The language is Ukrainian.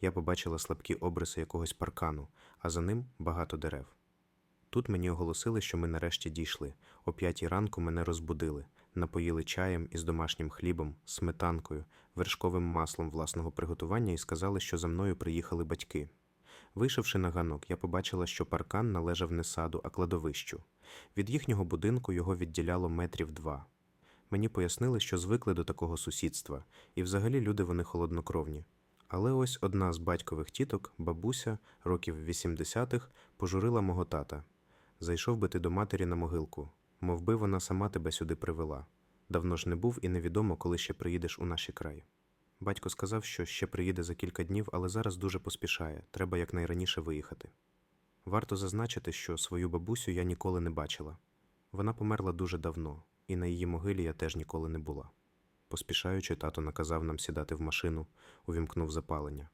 я побачила слабкі обриси якогось паркану, а за ним багато дерев. Тут мені оголосили, що ми нарешті дійшли. О п'ятій ранку мене розбудили, напоїли чаєм із домашнім хлібом, сметанкою, вершковим маслом власного приготування і сказали, що за мною приїхали батьки. Вийшовши на ганок, я побачила, що паркан належав не саду, а кладовищу. Від їхнього будинку його відділяло метрів два. Мені пояснили, що звикли до такого сусідства, і взагалі люди вони холоднокровні. Але ось одна з батькових тіток, бабуся, років 80-х, пожурила мого тата. Зайшов би ти до матері на могилку, мов би вона сама тебе сюди привела. Давно ж не був і невідомо, коли ще приїдеш у наші краї. Батько сказав, що ще приїде за кілька днів, але зараз дуже поспішає, треба якнайраніше виїхати. Варто зазначити, що свою бабусю я ніколи не бачила. Вона померла дуже давно, і на її могилі я теж ніколи не була. Поспішаючи, тато наказав нам сідати в машину, увімкнув запалення.